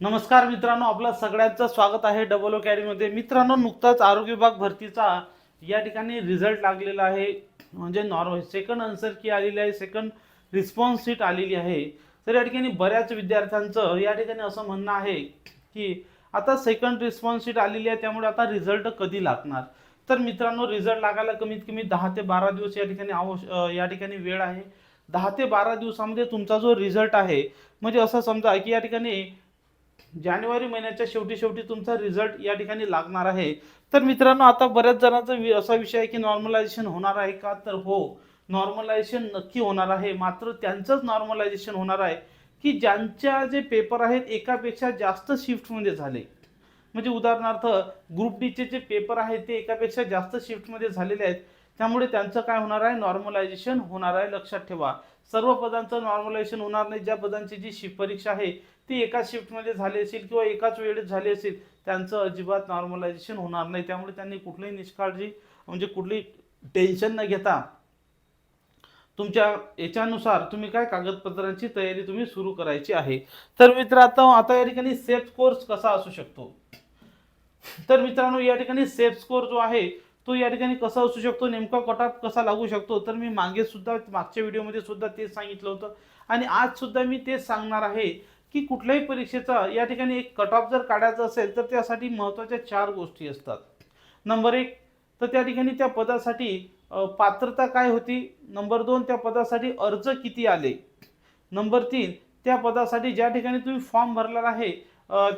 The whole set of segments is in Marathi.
नमस्कार मित्रांनो आपलं सगळ्यांचं स्वागत आहे डबल अकॅडमीमध्ये मित्रांनो नुकताच आरोग्य विभाग भरतीचा या ठिकाणी रिझल्ट लागलेला आहे. म्हणजे नॉर्मल सेकंड आन्सर की आलेली आहे सेकंड रिस्पॉन्स सीट आलेली आहे. तर या ठिकाणी बऱ्याच विद्यार्थ्यांचं या ठिकाणी असं म्हणणं आहे की आता सेकंड रिस्पॉन्स सीट आलेली आहे त्यामुळे आता रिझल्ट कधी लागणार? तर मित्रांनो रिझल्ट लागायला कमीत कमी दहा ते बारा दिवस या ठिकाणी आवश्य या ठिकाणी वेळ आहे. दहा ते बारा दिवसामध्ये तुमचा जो रिझल्ट आहे म्हणजे असं समजा की या ठिकाणी जानेवारी महिन्याच्या शेवटी शेवटी तुमचा रिझल्ट या ठिकाणी लागणार आहे. तर मित्रांनो आता बऱ्याच जणांचा असा विषय आहे की नॉर्मलायझेशन होणार आहे का? तर हो नॉर्मलायझेशन नक्की होणार आहे. मात्र त्यांचंच नॉर्मलायझेशन होणार आहे की ज्यांच्या जे पेपर आहेत एकापेक्षा जास्त शिफ्टमध्ये झाले. म्हणजे उदाहरणार्थ ग्रुप डीचे जे पेपर आहेत ते एकापेक्षा जास्त शिफ्टमध्ये झालेले आहेत. त्यामुळे त्यांचं काय होणार आहे? नॉर्मलायझेशन होणार आहे. लक्षात ठेवा. सर्व पदांचं नॉर्मलायझेशन होणार नाही. ज्या पदांची जी शिफ्ट परीक्षा आहे ती एकाच शिफ्टमध्ये झाली असेल किंवा एकाच वेळेत झाली असेल त्यांचं अजिबात नॉर्मलायझेशन होणार नाही. त्यामुळे त्यांनी कुठलीही निष्काळजी म्हणजे कुठली टेन्शन न घेता तुमच्या याच्यानुसार तुम्ही काय कागदपत्रांची तयारी तुम्ही सुरू करायची आहे. तर मित्र आता आता या ठिकाणी सेफ कोर्स कसा असू शकतो? तर मित्रांनो या ठिकाणी सेफ स्कोर जो आहे तो या ठिकाणी कसा असू शकतो नेमका कट कसा लागू शकतो तर मी मागे सुद्धा मागच्या व्हिडिओमध्ये सुद्धा तेच सांगितलं होतं. आणि आज सुद्धा मी तेच सांगणार आहे की कुठल्याही परीक्षेचा या ठिकाणी एक कट ऑफ जर काढायचा असेल तर त्यासाठी महत्त्वाच्या चार गोष्टी असतात. नंबर एक तर त्या ठिकाणी त्या पदासाठी पात्रता काय होती? नंबर दोन त्या पदासाठी अर्ज किती आले? नंबर तीन त्या पदासाठी ज्या ठिकाणी तुम्ही फॉर्म भरला आहे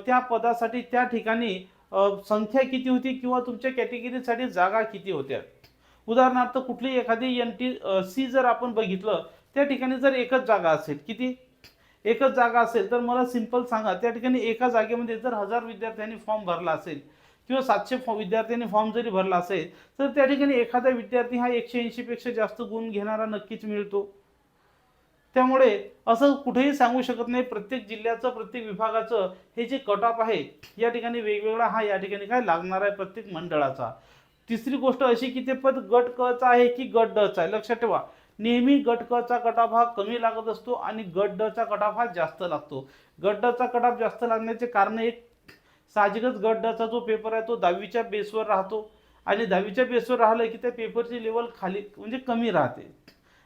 त्या पदासाठी त्या ठिकाणी संख्या किती होती किंवा तुमच्या कॅटेगरीसाठी जागा किती होत्या? उदाहरणार्थ कुठली एखादी एन टी सी जर आपण बघितलं त्या ठिकाणी जर एकच जागा असेल किती? एकच जागा असेल तर मला सिंपल सांगा त्या ठिकाणी एका जागेमध्ये जर हजार विद्यार्थ्यांनी फॉर्म भरला असेल किंवा सातशे फॉ विद्यार्थ्यांनी फॉर्म जरी भरला असेल तर त्या ठिकाणी एखादा विद्यार्थी हा एकशे ऐंशीपेक्षा जास्त गुण घेणारा नक्कीच मिळतो. त्यामुळे असं कुठेही सांगू शकत नाही. प्रत्येक जिल्ह्याचं प्रत्येक विभागाचं हे जे कट ऑफ आहे या ठिकाणी वेगवेगळा हा या ठिकाणी काय लागणार आहे प्रत्येक मंडळाचा. तिसरी गोष्ट अशी की ते पद गट क चा आहे की गट ड चा आहे? लक्षात ठेवा. नेहमी गट क चा कट ऑफ हा कमी लागत असतो आणि गट ड चा कट ऑफ हा जास्त लागतो. गट ड चा कट ऑफ जास्त लागण्याचे कारण एक साहजिकच गट ड चा जो पेपर आहे तो दहावीच्या बेसवर राहतो. आणि दहावीच्या बेसवर राहिलं की त्या पेपरची लेवल खाली म्हणजे कमी राहते.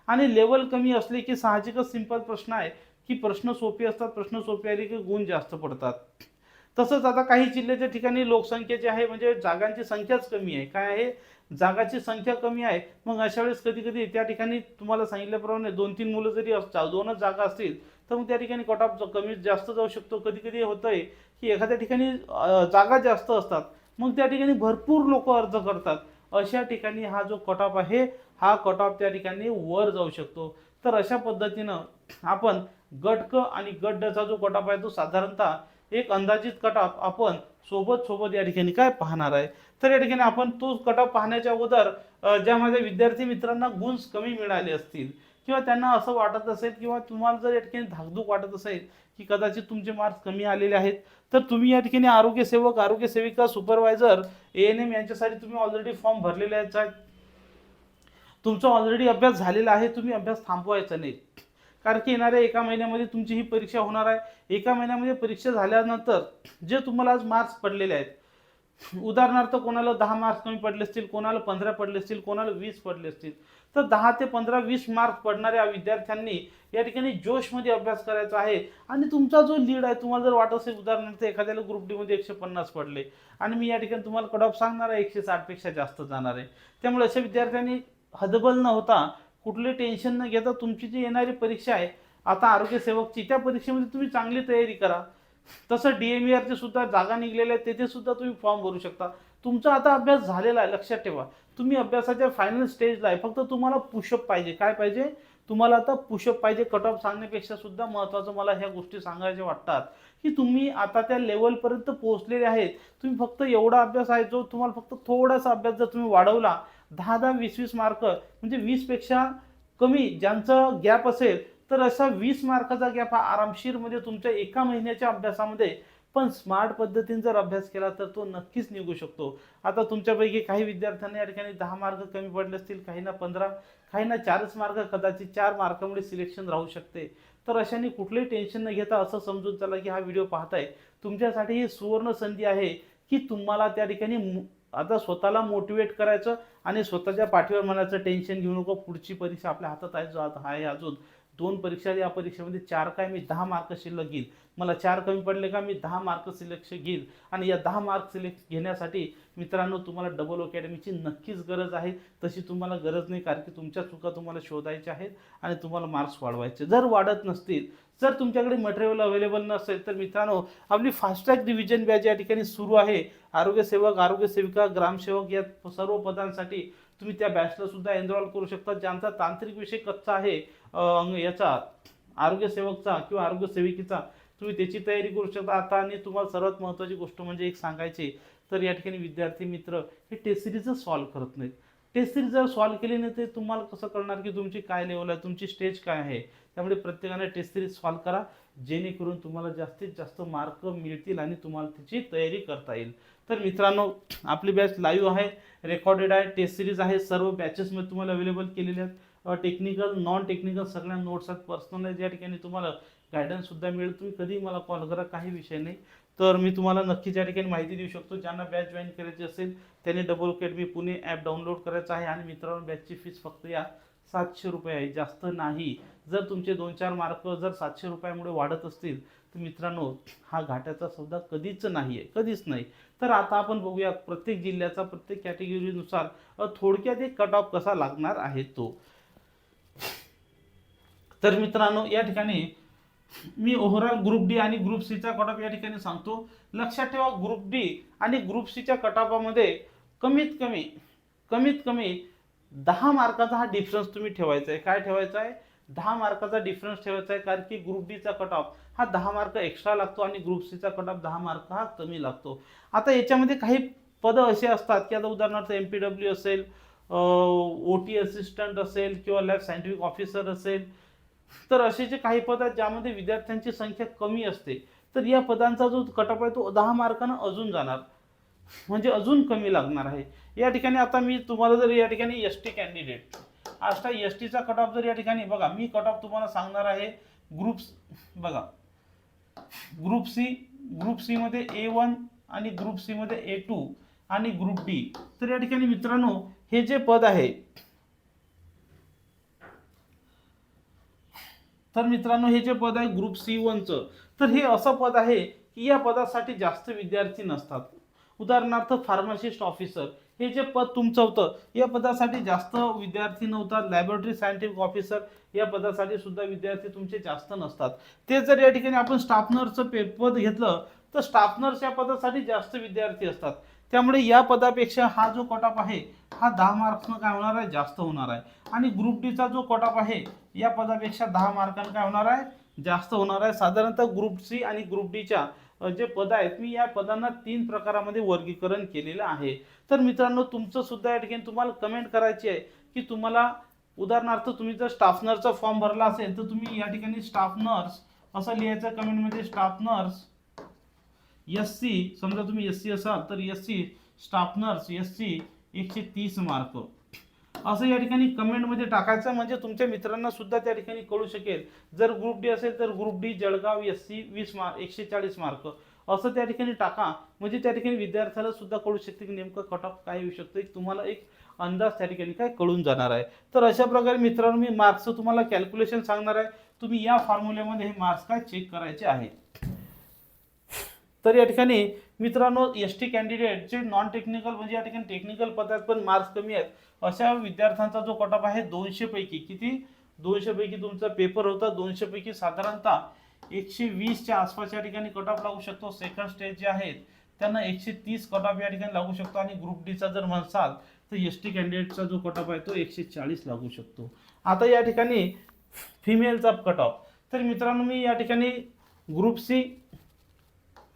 आणि लेवल कमी असले की साहजिकच सिंपल प्रश्न आहे की प्रश्न सोपे असतात प्रश्न सोपे आले की गुण जास्त पडतात. तसंच आता काही जिल्ह्याच्या ठिकाणी लोकसंख्या जी आहे म्हणजे जागांची संख्याच कमी आहे. काय आहे? जागाची संख्या कमी आहे. मग अशा वेळेस कधी कधी त्या ठिकाणी तुम्हाला सांगितल्याप्रमाणे दोन तीन मुलं जरी असतात दोनच जागा असतील तर मग त्या ठिकाणी कट ऑफ कमी जास्त जाऊ शकतो. कधी कधी होतं आहे की एखाद्या ठिकाणी जागा जास्त असतात. मग त्या ठिकाणी भरपूर लोक अर्ज करतात. अशा ठिकाणी हा जो कट ऑफ आहे हा कट ऑफ त्या ठिकाणी वर जाऊ शकतो. तर अशा पद्धतीनं आपण गट क आणि गट जो कट ऑफ आहे तो साधारणतः एक अंदाजित कट ऑफ आपण सोबत सोबत या ठिकाणी काय पाहणार आहे? तर या ठिकाणी आपण तो कट ऑफ पाहण्याच्या अगोदर ज्या माझ्या विद्यार्थी मित्रांना गुण कमी मिळाले असतील किंवा त्यांना असं वाटत असेल किंवा तुम्हाला जर या ठिकाणी धाकधूक वाटत असेल की कदाचित तुमचे मार्क्स कमी आलेले आहेत तर तुम्ही या ठिकाणी आरोग्य सेवक आरोग्य सेविका सुपरवायझर ए एन एम यांच्यासाठी तुम्ही ऑलरेडी फॉर्म भरलेले आहेत. तुमचा ऑलरेडी अभ्यास झालेला आहे तुम्ही अभ्यास थांबवायचा नाही. कारण की येणाऱ्या एका महिन्यामध्ये तुमची ही परीक्षा होणार आहे. एका महिन्यामध्ये परीक्षा झाल्यानंतर जे तुम्हाला आज मार्क्स पडलेले आहेत उदाहरणार्थ कोणाला दहा मार्क्स कमी पडले असतील कोणाला पंधरा पडले असतील कोणाला वीस पडले असतील तर दहा ते पंधरा वीस मार्क्स पडणाऱ्या विद्यार्थ्यांनी या ठिकाणी जोशमध्ये अभ्यास करायचा आहे. आणि तुमचा जो लीड आहे तुम्हाला जर वाटत असेल उदाहरणार्थ एखाद्याला ग्रुप डीमध्ये एकशे पन्नास पडले आणि मी या ठिकाणी तुम्हाला कट ऑफ सांगणार आहे एकशे साठपेक्षा जास्त जाणार आहे. त्यामुळे अशा विद्यार्थ्यांनी हदबल न होता कुठले टेन्शन न घेता तुमची जी येणारी परीक्षा आहे आता आरोग्य सेवकची त्या परीक्षेमध्ये तुम्ही चांगली तयारी करा. तसं डी एम ची सुद्धा जागा निघलेल्या आहेत तेथे सुद्धा तुम्ही फॉर्म भरू शकता. तुमचा आता अभ्यास झालेला आहे लक्षात ठेवा. तुम्ही अभ्यासाच्या फायनल स्टेजला आहे फक्त तुम्हाला पुशअप पाहिजे. काय पाहिजे? तुम्हाला आता पुशअप पाहिजे कट ऑफ सांगण्यापेक्षा सुद्धा महत्त्वाचं मला ह्या गोष्टी सांगायच्या वाटतात. की तुम्ही आता त्या लेवलपर्यंत पोहोचलेले आहेत. तुम्ही फक्त एवढा अभ्यास आहे जो तुम्हाला फक्त थोडासा अभ्यास जर तुम्ही वाढवला दहा दहा वीस वीस मार्क म्हणजे वीसपेक्षा कमी ज्यांचं गॅप असेल तर असा वीस मार्काचा गॅप हा आरामशीरमध्ये म्हणजे तुमच्या एका महिन्याच्या अभ्यासामध्ये. पण स्मार्ट पद्धतीने जर अभ्यास केला तर तो नक्कीच निघू शकतो. आता तुमच्यापैकी काही विद्यार्थ्यांना या ठिकाणी दहा मार्क कमी पडले असतील काहींना पंधरा काहींना चारच मार्क कदाचित चार मार्कामुळे सिलेक्शन राहू शकते. तर अशाने कुठलंही टेन्शन न घेता असं समजून चला की हा व्हिडिओ पाहताय. तुमच्यासाठी ही सुवर्ण संधी आहे की तुम्हाला त्या ठिकाणी मु- आता स्वतःला मोटिवेट करायचं आणि स्वतःच्या पाठीवर म्हणायचं टेन्शन घेऊ नको पुढची परीक्षा आपल्या हातात आहे जो आता आहे अजून. दोन परीक्षा या परीक्षेमध्ये चार काय मी दहा मार्क शिल्लक घेईल मला चार कमी पडले का मी दहा मार्क सिलेक्शन घेईल आणि या दहा मार्क सिलेक्ट घेण्यासाठी मित्रांनो तुम्हाला डबल अकॅडमीची नक्कीच गरज आहे. तशी तुम्हाला गरज नाही कारण की तुमच्या चुका तुम्हाला शोधायच्या आहेत आणि तुम्हाला मार्क्स वाढवायचे. जर वाढत नसतील जर तुमच्याकडे मटेरियल अवेलेबल नसेल तर मित्रांनो आपली फास्ट्रॅक डिव्हिजन बॅच या ठिकाणी सुरू आहे. आरोग्यसेवक आरोग्यसेविका ग्रामसेवक या सर्व पदांसाठी तुम्ही त्या बॅचलासुद्धा एनरॉल एनरोल करू शकता ज्यांचा तांत्रिक विषय कच्चा आहे याचा. आरोग्यसेवकचा किंवा आरोग्यसेविकेचा तुम्ही त्याची तयारी करू शकता. आता आणि तुम्हाला सर्वात महत्त्वाची गोष्ट म्हणजे एक सांगायची तर या ठिकाणी विद्यार्थी मित्र हे टेस्ट सिरीजच सॉल्व्ह करत नाहीत. टेस्ट सिरीज जर सॉल्व्ह केली नाही तर तुम्हाला कसं कळणार की तुमची काय लेवल आहे तुमची स्टेज काय आहे? त्यामुळे प्रत्येकाने टेस्ट सिरीज सॉल्व्ह करा जेणेकरून तुम्हाला जास्तीत जास्त मार्क मिळतील आणि तुम्हाला त्याची तयारी करता येईल. तर मित्रांनो आपली बॅच लाईव्ह आहे रेकॉर्डेड आहे टेस्ट सिरीज आहे सर्व बॅचेसमध्ये तुम्हाला अवेलेबल केलेले आहेत. टेक्निकल नॉन टेक्निकल सगळ्या नोट्स आहेत. पर्सनलाइज या ठिकाणी तुम्हाला गायडन्ससुद्धा मिळेल. तुम्ही कधीही मला कॉल करा काही विषय नाही. तर मी तुम्हाला नक्कीच या ठिकाणी माहिती देऊ शकतो. ज्यांना बॅच जॉईन करायची असेल त्यांनी double academy Pune app download करायचं आहे. आणि मित्रांनो बॅचची फीस फक्त या सातशे रुपये आहे जास्त नाही. जर तुमचे दोन चार मार्क जर सातशे रुपयामुळे वाढत असतील तर मित्रांनो हा घाट्याचा सौदा कधीच नाही आहे कधीच नाही. तर आता आपण बघूया प्रत्येक जिल्ह्याचा प्रत्येक कॅटेगरीनुसार थोडक्यात एक कट ऑफ कसा लागणार आहे तो. तर मित्रांनो या ठिकाणी मी ओव्हरऑल ग्रुप डी आणि ग्रुप सीचा कट ऑफ या ठिकाणी सांगतो. लक्षात ठेवा ग्रुप डी आणि ग्रुप सीच्या कट ऑफामध्ये कमीत कमी कमीत कमी दहा मार्काचा हा डिफरन्स तुम्ही ठेवायचा आहे. काय ठेवायचा आहे? दहा मार्काचा डिफरन्स ठेवायचा आहे कारण की ग्रुप डीचा कट ऑफ हा दहा मार्क एक्स्ट्रा लागतो आणि ग्रुप सीचा कट ऑफ दहा मार्क हा कमी लागतो. आता याच्यामध्ये काही पदं असे असतात की आता उदाहरणार्थ एम पी डब्ल्यू असेल ओ टी असिस्टंट असेल किंवा लॅब सायंटिफिक ऑफिसर असेल तर असे जे काही पद आहेत ज्यामध्ये विद्यार्थ्यांची संख्या कमी असते तर या पदांचा जो कटअप आहे तो दहा मार्कानं अजून जाणार. म्हणजे अजून कमी लागणार आहे. या ठिकाणी आता मी तुम्हाला जर या ठिकाणी S T candidate Ashta S टीचा कट ऑफ जर या ठिकाणी बघा मी कट ऑफ तुम्हाला सांगणार आहे ग्रुप्स बघा ग्रुप सी ग्रुप सी मध्ये ए वन आणि ग्रुप सी मध्ये ए टू आणि ग्रुप डी. तर या ठिकाणी मित्रांनो हे जे पद आहे तर मित्रांनो हे जे पद आहे ग्रुप सी वनचं तर हे असं पद आहे की या पदासाठी जास्त विद्यार्थी नसतात. उदाहरणार्थ फार्मासिस्ट ऑफिसर हे जे पद तुमचं होतं या पदासाठी जास्त विद्यार्थी नव्हतात लॅबोरेटरी सायंटिफिक ऑफिसर या पदासाठी सुद्धा विद्यार्थी तुमचे जास्त नसतात. ते जर या ठिकाणी आपण स्टाफ नर्सचं पे पद घेतलं तर स्टाफ नर्स या पदासाठी जास्त विद्यार्थी असतात. त्यामुळे या पदापेक्षा हा जो कटऑफ आहे हा दहा मार्क्सनं काय होणार आहे? जास्त होणार आहे. आणि ग्रुप डीचा जो कटऑफ आहे या पदापेक्षा दहा मार्कांना काय होणार आहे? जास्त होणार आहे. साधारणतः ग्रुप सी आणि ग्रुप डीच्या जे पद आहेत मी या पदांना तीन प्रकारामध्ये वर्गीकरण केलेलं आहे. तर मित्रांनो तुमचं सुद्धा या ठिकाणी तुम्हाला कमेंट करायची आहे की तुम्हाला उदाहरणार्थ तुम्ही जर स्टाफ नर्सचा फॉर्म भरला असेल तर तुम्ही या ठिकाणी स्टाफ नर्स असं लिहायचं कमेंटमध्ये स्टाफ नर्स एस सी समजा तुम्ही एस सी असाल तर S C staff nurse S C एकशे तीस मार्क असं या ठिकाणी कमेंटमध्ये टाकायचं म्हणजे तुमच्या मित्रांना सुद्धा त्या ठिकाणी कळू शकेल. जर ग्रुप डी असेल तर group D Jalgaon S C वीस मार्क एकशे चाळीस मार्क असं त्या ठिकाणी टाका. म्हणजे त्या ठिकाणी विद्यार्थ्याला सुद्धा कळू शकते की नेमकं कट ऑफ काय येऊ शकतं तुम्हाला एक अंदाज त्या ठिकाणी काय कळून जाणार आहे. तर अशा प्रकारे मित्रांनो मी मार्क्सचं तुम्हाला कॅल्क्युलेशन सांगणार आहे. तुम्ही या फॉर्म्युल्यामध्ये हे मार्क्स काय चेक करायचे आहेत. तर या ठिकाणी मित्रांनो एस टी कॅन्डिडेट जे नॉन टेक्निकल म्हणजे या ठिकाणी टेक्निकल पदात पण मार्क्स कमी आहेत. अशा विद्यार्थ्यांचा जो कटअप आहे दोनशेपैकी किती? दोनशेपैकी तुमचा पेपर होता. दोनशेपैकी साधारणतः एकशे वीसच्या आसपास या ठिकाणी कटअप लागू शकतो. सेकंड स्टेज जे आहेत त्यांना एकशे तीस कट या ठिकाणी लागू शकतो. आणि ग्रुप डीचा जर म्हणसाल तर एस टी कॅन्डिडेटचा जो कटअप आहे तो एकशे चाळीस लागू शकतो. आता या ठिकाणी फिमेलचा कटअप तर मित्रांनो मी या ठिकाणी ग्रुप सी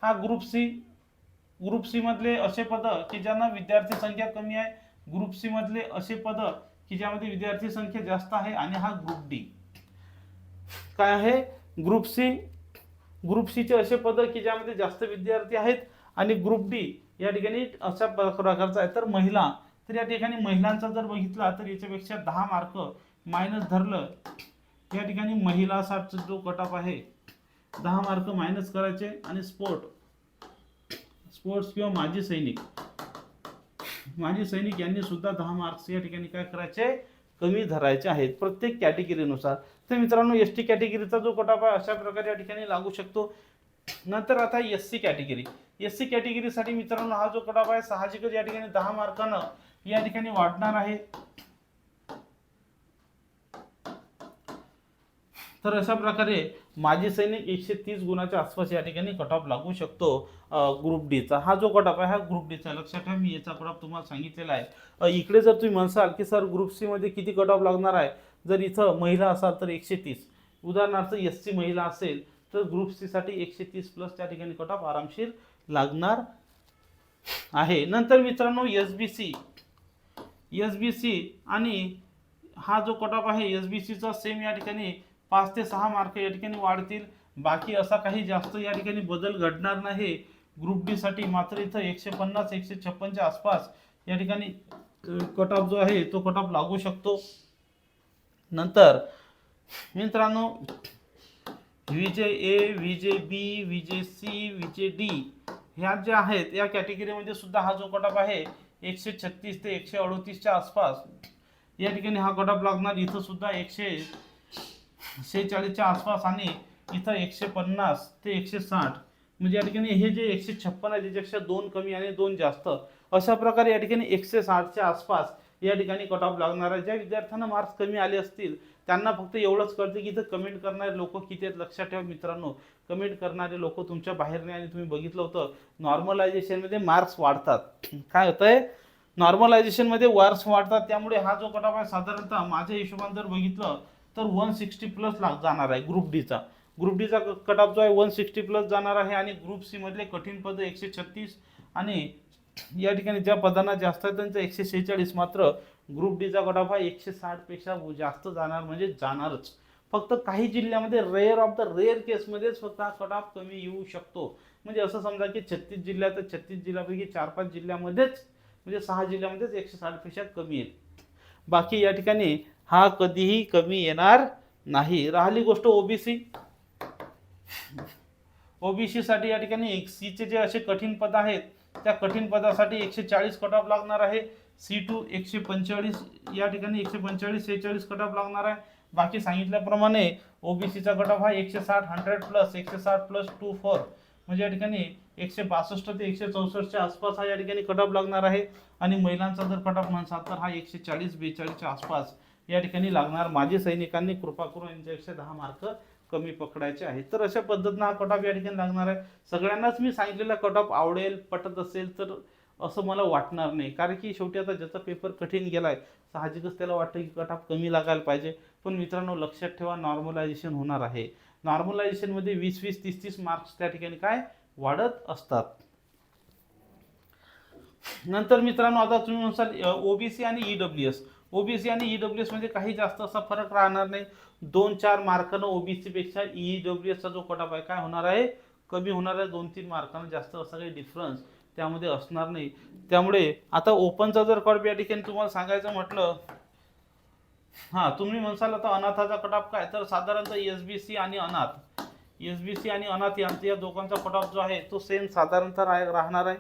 हा ग्रुप सी ग्रुप सी मधले असे पद की ज्यांना विद्यार्थी संख्या कमी आहे ग्रुप सी मधले असे पद की ज्यामध्ये विद्यार्थी संख्या जास्त आहे आणि हा ग्रुप डी काय आहे? ग्रुप सी ग्रुप सीचे असे पद की ज्यामध्ये जास्त विद्यार्थी आहेत आणि ग्रुप डी या ठिकाणी अशा प्रकारचा आहे. तर महिला तर या ठिकाणी महिलांचा जर बघितला तर याच्यापेक्षा दहा मार्क मायनस धरलं या ठिकाणी महिला साठचा जो कटअप आहे दहा मार्क मायनस करायचे आणि स्पोर्ट स्पोर्ट्स किंवा माजी सैनिक. माजी सैनिक यांनी सुद्धा दहा मार्क्स या ठिकाणी काय करायचे? कमी धरायचे आहेत. प्रत्येक कॅटेगरीनुसार. तर मित्रांनो एस टी कॅटेगरीचा जो कोटापा अशा प्रकारे या ठिकाणी लागू शकतो. नंतर आता S C category. S C कॅटेगरीसाठी मित्रांनो हा जो कोटापा आहे साहजिकच या ठिकाणी दहा मार्कानं या ठिकाणी वाढणार आहे. तर अशा प्रकारे माजी सैनिक एकशे तीस गुणाच्या आसपास या ठिकाणी कट ऑफ लागू शकतो ग्रुप डीचा हा जो कट ऑफ आहे हा ग्रुप डीचा लक्षात ठेवा मी याचा कट ऑफ तुम्हाला सांगितलेला आहे. इकडे जर तुम्ही म्हणसाल की सर ग्रुप सीमध्ये किती कट ऑफ लागणार आहे? जर इथं महिला असाल तर एकशे तीस. उदाहरणार्थ एस सी महिला असेल तर ग्रुप सीसाठी एकशे तीस प्लस त्या ठिकाणी कट ऑफ आरामशीर लागणार आहे. नंतर मित्रांनो S B C S B C आणि हा जो कट ऑफ आहे एस बी सीचा सेम या ठिकाणी पाच ते सहा मार्क या ठिकाणी वाढतील. बाकी असा काही जास्त या ठिकाणी बदल घडणार नाही. ग्रुप डी साठी मात्र इथं एकशे पन्नास एकशे छप्पनच्या आसपास या ठिकाणी कट ऑफ जो आहे तो कट ऑफ लागू शकतो. नंतर मित्रांनो विजे ए विजे बी विजे सी विजे डी ह्या ज्या आहेत या कॅटेगरीमध्ये सुद्धा हा जो कट ऑफ आहे एकशे छत्तीस ते एकशे अडोतीसच्या आसपास या ठिकाणी हा कट ऑफ लागणार. इथं सुद्धा एकशे शेहेचाळीसच्या आसपास आणि इथं एकशे पन्नास ते एकशे साठ. म्हणजे या ठिकाणी हे जे एकशे छप्पन आहे त्याच्यापेक्षा दोन कमी आणि दोन जास्त. अशा प्रकारे या ठिकाणी एकशे साठच्या आसपास या ठिकाणी कट ऑफ लागणार आहे. ज्या विद्यार्थ्यांना मार्क्स कमी आले असतील त्यांना फक्त एवढंच कळतं की इथं कमेंट करणारे लोक किती आहेत लक्षात ठेवा मित्रांनो. कमेंट करणारे लोक तुमच्या बाहेर नाही आणि तुम्ही बघितलं होतं नॉर्मलायझेशनमध्ये मार्क्स वाढतात. काय होतं आहे नॉर्मलायझेशनमध्ये मार्क्स वाढतात. त्यामुळे हा जो कट ऑफ आहे साधारणतः माझ्या हिशोबाने जर बघितलं तर वन सिक्स्टी प्लस लाग जाणार आहे ग्रुप डीचा. ग्रुप डीचा कट ऑफ जो आहे वन सिक्स्टी प्लस जाणार आहे आणि ग्रुप सीमधले कठीण पद एकशे छत्तीस आणि या ठिकाणी ज्या पदांना जास्त आहे त्यांचं एकशे शेहेचाळीस मात्र ग्रुप डीचा कट ऑफ हा एकशे साठपेक्षा जास्त जाणार म्हणजे जाणारच. फक्त काही जिल्ह्यामध्ये रेअर ऑफ द रेअर केसमध्येच फक्त हा कट ऑफ कमी येऊ शकतो. म्हणजे असं समजा की छत्तीस जिल्ह्यात तर छत्तीस जिल्ह्यापैकी चार पाच जिल्ह्यामध्येच म्हणजे सहा जिल्ह्यामध्येच एकशे साठपेक्षा कमी येईल बाकी या ठिकाणी हा कधीही कमी येणार नाही. राहिली गोष्ट ओबीसी ओबीसीसाठी या ठिकाणी सीचे जे असे कठीण पद आहेत त्या कठीण पदासाठी एकशे चाळीस कट ऑफ लागणार आहे. सी टू एकशे पंचेचाळीस या ठिकाणी एकशे पंचेचाळीस सेहेचाळीस कट ऑफ लागणार आहे. बाकी सांगितल्याप्रमाणे ओबीसीचा कट ऑफ हा एकशे साठ हंड्रेड प्लस एकशे साठ प्लस टू फोर म्हणजे या ठिकाणी एकशे बासष्ट ते एकशे चौसष्टच्या आसपास हा या ठिकाणी कट ऑफ लागणार आहे. आणि महिलांचा जर कट ऑफ म्हणसाल तर हा एकशे चाळीस बेचाळीसच्या आसपास. या ठिकाणी लागणार. माजी सैनिकांनी कृपा करून यांचे एकशे दहा मार्क कमी पकडायचे आहेत. तर अशा पद्धतीनं हा कट ऑफ या ठिकाणी लागणार आहे. सगळ्यांनाच मी सांगितलेला कट ऑफ आवडेल पटत असेल तर असं मला वाटणार नाही. कारण की शेवटी आता ज्याचा पेपर कठीण गेला आहे साहजिकच त्याला वाटतं की कट ऑफ कमी लागायला पाहिजे. पण मित्रांनो लक्षात ठेवा नॉर्मलायझेशन होणार आहे. नॉर्मलायझेशनमध्ये वीस वीस तीस तीस मार्क्स त्या ठिकाणी काय? वाढत असतात. नंतर मित्रांनो आता तुम्ही म्हणसाल ओबीसी आणि ईडब्ल्यू एस ओबीसी आणि ईडब्ल्यू एसमध्ये काही जास्त असा फरक राहणार नाही. दोन चार मार्कानं ओबीसी पेक्षा ईडब्ल्यू एसचा जो कटाप आहे काय होणार आहे? कमी होणार आहे. दोन तीन मार्कानं जास्त असा काही डिफरन्स त्यामध्ये असणार नाही. त्यामुळे आता ओपनचा जर कट या ठिकाणी तुम्हाला सांगायचं म्हटलं हां तुम्ही म्हणसाल आता अनाथाचा कटाप काय? तर साधारणतः एस बी सी आणि अनाथ. एस बी सी आणि अनाथ यांचा या दोघांचा कटाप जो आहे तो सेम साधारणतः राहणार आहे.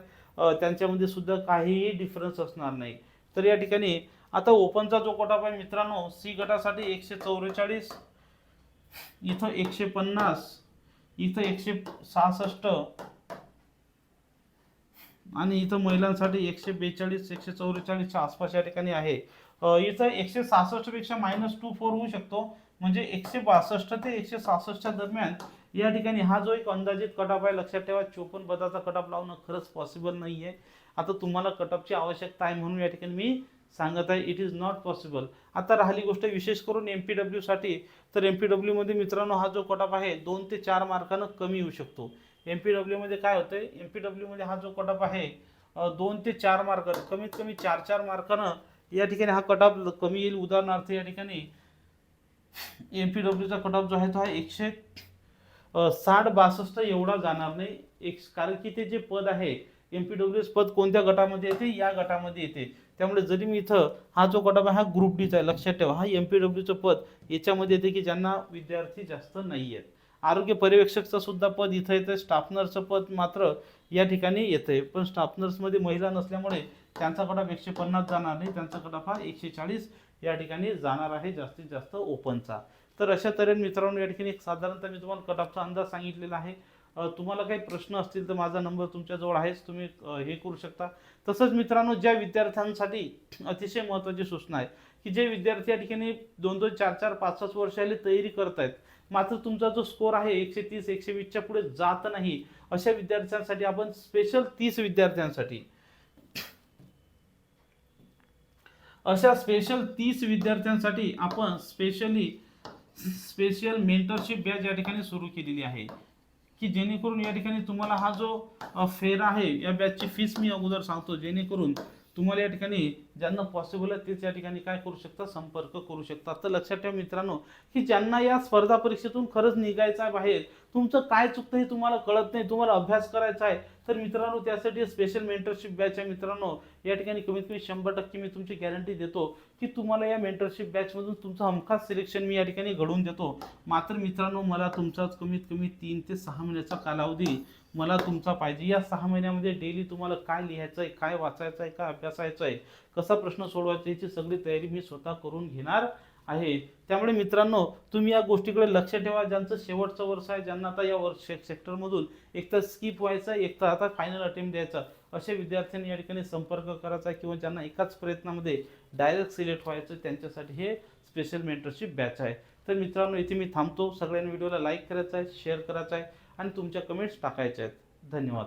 त्यांच्यामध्ये सुद्धा काहीही डिफरन्स असणार नाही. तर या ठिकाणी आता ओपनचा जो कोटा पाहिजे आहे मित्रांनो सी गटासाठी एकशे चौवेचाळीस इथं एकशे पन्नास इथं एकशे सहासष्ट आणि इथं महिलांसाठी एकशे बेचाळीस एकशे चौवेचाळीसच्या आसपास या ठिकाणी आहे. इथं एकशे सहासष्टपेक्षा मायनस टू फोर होऊ शकतो. म्हणजे एकशे बासष्ट ते एकशे सहासष्टच्या दरम्यान या ठिकाणी हा जो एक अंदाजित कट आहे लक्षात ठेवा चोपन्न पदाचा कट लावणं खरंच पॉसिबल नाही आहे आता तुम्हाला कटअपची आवश्यकता आहे म्हणून या ठिकाणी मी सांगत आहे इट इज नॉट पॉसिबल आता राहिली गोष्ट विशेष करून एम पी डब्ल्यूसाठी तर एम पी डब्ल्यूमध्ये मित्रांनो हा जो कटाप आहे दोन ते चार मार्कानं कमी येऊ शकतो. एम पी डब्ल्यूमध्ये काय होतंय एम पी डब्ल्यूमध्ये हा जो कट आहे दोन ते चार मार्क कमीत कमी चार चार मार्कानं या ठिकाणी हा कट कमी येईल. उदाहरणार्थ या ठिकाणी एम पी डब्ल्यूचा कट जो आहे तो हा एकशे साठ बासष्ट एवढा जाणार नाही. एक कारण की ते जे पद आहे एम पी डब्ल्यू एस पद कोणत्या गटामध्ये येते? या गटामध्ये येते. त्यामुळे जरी मी इथं हा जो कटअप आहे हा ग्रुप डीचा आहे लक्षात ठेवा हा एम पी डब्ल्यूचं पद याच्यामध्ये येते की ज्यांना विद्यार्थी जास्त नाही आहेत आरोग्य पर्यवेक्षकचं सुद्धा पद इथं येतं स्टाफनर्सचं पद मात्र या ठिकाणी येतंय. पण स्टाफनर्समध्ये महिला नसल्यामुळे त्यांचा कटाप एकशे पन्नास जाणार नाही त्यांचा कटाप हा एकशे चाळीस या ठिकाणी जाणार आहे जास्तीत जास्त ओपनचा तर अशा तऱ्हेने मित्रांनो या ठिकाणी एक साधारणतः मी तुम्हाला कटापचा अंदाज सांगितलेला आहे. तुम्हाला काही प्रश्न असतील तर माझा नंबर तुमच्याजवळ आहेच तुम्ही हे करू शकता. तसंच मित्रांनो ज्या विद्यार्थ्यांसाठी अतिशय महत्त्वाची सूचना आहे की जे विद्यार्थी या ठिकाणी दोन दोन चार चार पाच पाच वर्षाली तयारी करतायत मात्र तुमचा जो स्कोर आहे एकशे तीस एकशे वीसच्या पुढे जात नाही अशा विद्यार्थ्यांसाठी आपण स्पेशल तीस विद्यार्थ्यांसाठी अशा स्पेशल तीस विद्यार्थ्यांसाठी आपण स्पेशली स्पेशल मेंटरशिप बॅच या ठिकाणी सुरू केलेली आहे. की जेणेकरून या ठिकाणी तुम्हाला हा जो फेर आहे या बॅचची फीस मी अगोदर सांगतो. जेणेकरून तुम्हाला या ठिकाणी ज्यांना पॉसिबल आहे तेच या ठिकाणी काय करू शकता संपर्क करू शकता तर लक्षात ठेवा मित्रांनो की ज्यांना या स्पर्धा परीक्षेतून खरंच निघायचं आहे बाहेर तुमचं काय चुकतं हे तुम्हाला कळत नाही तुम्हाला अभ्यास करायचा आहे. तर मित्रांनो त्यासाठी स्पेशल मेंटरशिप बॅच आहे मित्रांनो. या ठिकाणी कमीत कमी शंभर टक्के मी तुमची गॅरंटी देतो की तुम्हाला या मेंटरशिप बॅचमधून तुमचं हमखास सिलेक्शन मी या ठिकाणी घडवून देतो. मात्र मित्रांनो मला तुमचाच कमीत कमी तीन ते सहा महिन्याचा कालावधी मला तुमचा पाहिजे. या सहा महिन्यामध्ये डेली तुम्हाला काय लिहायचं आहे काय वाचायचं आहे काय अभ्यासायचं आहे कसा प्रश्न सोडवायचा याची सगळी तयारी मी स्वतः करून घेणार आहे. त्यामुळे मित्रांनो तुम्ही या गोष्टीकडे लक्ष ठेवा. ज्यांचं शेवटचं वर्ष आहे ज्यांना आता या वर्ष सेक्टरमधून एक तर स्किप व्हायचं एक तर आता फायनल अटेम्प्ट द्यायचा. असे विद्यार्थ्यांनी या ठिकाणी संपर्क करायचा किंवा ज्यांना एकाच प्रयत्नामध्ये डायरेक्ट सिलेक्ट व्हायचं त्यांच्यासाठी हे स्पेशल मेंटरशिप बॅच आहे. तर मित्रांनो इथे मी थांबतो. सगळ्यांनी व्हिडिओला लाईक करायचा आहे शेअर करायचा आहे. आणि तुमच्या कमेंट्स टाकायच्या आहेत. धन्यवाद.